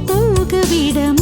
போக விடமா